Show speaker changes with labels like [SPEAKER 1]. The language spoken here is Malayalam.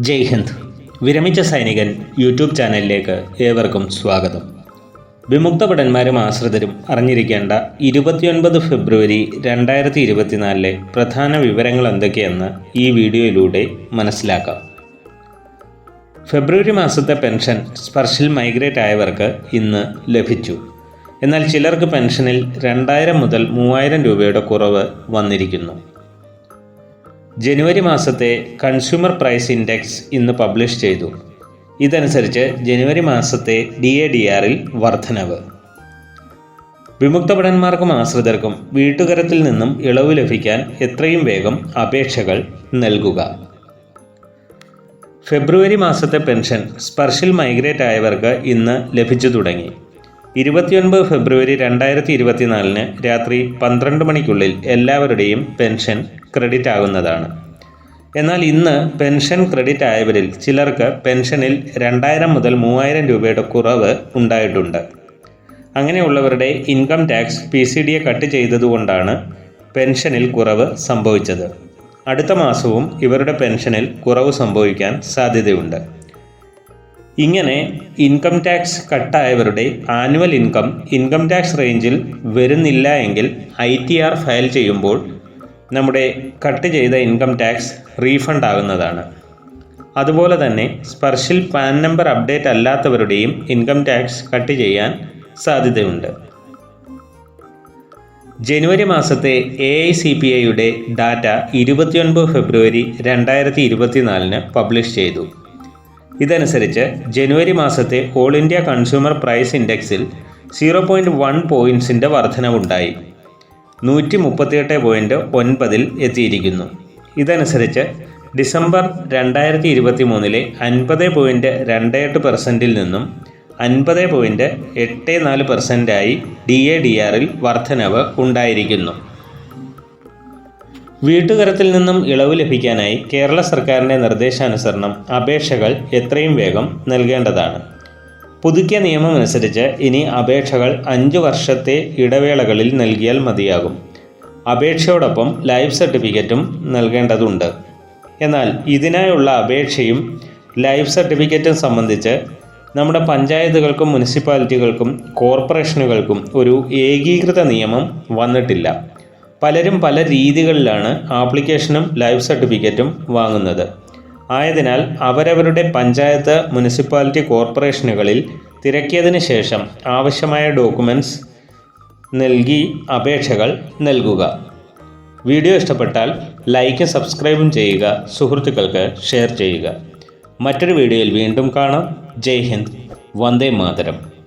[SPEAKER 1] ജയ് ഹിന്ദ്. വിരമിച്ച സൈനികൻ യൂട്യൂബ് ചാനലിലേക്ക് ഏവർക്കും സ്വാഗതം. വിമുക്ത ഭടന്മാരും ആശ്രിതരും അറിഞ്ഞിരിക്കേണ്ട ഇരുപത്തിയൊൻപത് ഫെബ്രുവരി രണ്ടായിരത്തി ഇരുപത്തിനാലിലെ പ്രധാന വിവരങ്ങൾ എന്തൊക്കെയെന്ന് ഈ വീഡിയോയിലൂടെ മനസ്സിലാക്കാം. ഫെബ്രുവരി മാസത്തെ പെൻഷൻ സ്പർശിൽ മൈഗ്രേറ്റ് ആയവർക്ക് ഇന്ന് ലഭിച്ചു. എന്നാൽ ചിലർക്ക് പെൻഷനിൽ രണ്ടായിരം മുതൽ മൂവായിരം രൂപയുടെ കുറവ് വന്നിരിക്കുന്നു. ജനുവരി മാസത്തെ കൺസ്യൂമർ പ്രൈസ് ഇൻഡെക്സ് ഇന്ന് പബ്ലിഷ് ചെയ്തു. ഇതനുസരിച്ച് ജനുവരി മാസത്തെ ഡി എ ഡി ആറിൽ വർധനവ്. വിമുക്ത ഭടന്മാർക്കും ആശ്രിതർക്കും വീട്ടുകരത്തിൽ നിന്നും ഇളവ് ലഭിക്കാൻ എത്രയും വേഗം അപേക്ഷകൾ നൽകുക. ഫെബ്രുവരി മാസത്തെ പെൻഷൻ സ്പർശിൽ മൈഗ്രേറ്റ് ആയവർക്ക് ഇന്ന് ലഭിച്ചു തുടങ്ങി. ഇരുപത്തിയൊൻപത് ഫെബ്രുവരി രണ്ടായിരത്തി ഇരുപത്തിനാലിന് രാത്രി പന്ത്രണ്ട് മണിക്കുള്ളിൽ എല്ലാവരുടെയും പെൻഷൻ ക്രെഡിറ്റ് ആകുന്നതാണ്. എന്നാൽ ഇന്ന് പെൻഷൻ ക്രെഡിറ്റ് ആയവരിൽ ചിലർക്ക് പെൻഷനിൽ രണ്ടായിരം മുതൽ മൂവായിരം രൂപയുടെ കുറവ് ഉണ്ടായിട്ടുണ്ട്. അങ്ങനെയുള്ളവരുടെ ഇൻകം ടാക്സ് പി സി ഡിയെ കട്ട് ചെയ്തതുകൊണ്ടാണ് പെൻഷനിൽ കുറവ് സംഭവിച്ചത്. അടുത്ത മാസവും ഇവരുടെ പെൻഷനിൽ കുറവ് സംഭവിക്കാൻ സാധ്യതയുണ്ട്. ഇങ്ങനെ ഇൻകം ടാക്സ് കട്ടായവരുടെ ആനുവൽ ഇൻകം ഇൻകം ടാക്സ് റേഞ്ചിൽ വരുന്നില്ല എങ്കിൽ ഐ ടി ആർ ഫയൽ ചെയ്യുമ്പോൾ നമ്മുടെ കട്ട് ചെയ്ത ഇൻകം ടാക്സ് റീഫണ്ട് ആകുന്നതാണ്. അതുപോലെ തന്നെ സ്പർശിൽ പാൻ നമ്പർ അപ്ഡേറ്റ് അല്ലാത്തവരുടെയും ഇൻകം ടാക്സ് കട്ട് ചെയ്യാൻ സാധ്യതയുണ്ട്. ജനുവരി മാസത്തെ എ ഐ സി പി ഐയുടെ ഡാറ്റ ഇരുപത്തിയൊൻപത് ഫെബ്രുവരി രണ്ടായിരത്തി ഇരുപത്തിനാലിന് പബ്ലിഷ് ചെയ്തു. ഇതനുസരിച്ച് ജനുവരി മാസത്തെ ഓൾ ഇന്ത്യ കൺസ്യൂമർ പ്രൈസ് ഇൻഡെക്സിൽ സീറോ പോയിന്റ് വൺ പോയിന്റ്സിന്റെ വർധനവുണ്ടായി. നൂറ്റി മുപ്പത്തിയെട്ട് പോയിന്റ് ഒൻപതിൽ എത്തിയിരിക്കുന്നു. ഇതനുസരിച്ച് ഡിസംബർ രണ്ടായിരത്തി ഇരുപത്തി മൂന്നിലെ അൻപത് പോയിന്റ് രണ്ട് എട്ട് പെർസെന്റിൽ നിന്നും അൻപത് പോയിന്റ് എട്ട് നാല് പെർസെന്റായി ഡി എ ഡി ആറിൽ വർധനവ് ഉണ്ടായിരിക്കുന്നു. വീട്ടുകരത്തിൽ നിന്നും ഇളവ് ലഭിക്കാനായി കേരള സർക്കാരിന്റെ നിർദ്ദേശാനുസരണം അപേക്ഷകൾ എത്രയും വേഗം നൽകേണ്ടതാണ്. പുതുക്കിയ നിയമമനുസരിച്ച് ഇനി അപേക്ഷകൾ അഞ്ച് വർഷത്തെ ഇടവേളകളിൽ നൽകിയാൽ മതിയാകും. അപേക്ഷയോടൊപ്പം ലൈഫ് സർട്ടിഫിക്കറ്റും നൽകേണ്ടതുണ്ട്. എന്നാൽ ഇതിനായുള്ള അപേക്ഷയും ലൈഫ് സർട്ടിഫിക്കറ്റും സംബന്ധിച്ച് നമ്മുടെ പഞ്ചായത്തുകൾക്കും മുനിസിപ്പാലിറ്റികൾക്കും കോർപ്പറേഷനുകൾക്കും ഒരു ഏകീകൃത നിയമം വന്നിട്ടില്ല. പലരും പല രീതികളിലാണ് ആപ്ലിക്കേഷനും ലൈഫ് സർട്ടിഫിക്കറ്റും വാങ്ങുന്നത്. ആയതിനാൽ അവരവരുടെ പഞ്ചായത്ത് മുനിസിപ്പാലിറ്റി കോർപ്പറേഷനുകളിൽ തിരക്കിയതിന് ശേഷം ആവശ്യമായ ഡോക്യുമെന്റ്സ് നൽകി അപേക്ഷകൾ നൽകുക. വീഡിയോ ഇഷ്ടപ്പെട്ടാൽ ലൈക്കും സബ്സ്ക്രൈബും ചെയ്യുക സുഹൃത്തുക്കൾക്ക് ഷെയർ ചെയ്യുക. മറ്റൊരു വീഡിയോയിൽ വീണ്ടും കാണാം. ജയ് ഹിന്ദ്. വന്ദേ മാതരം.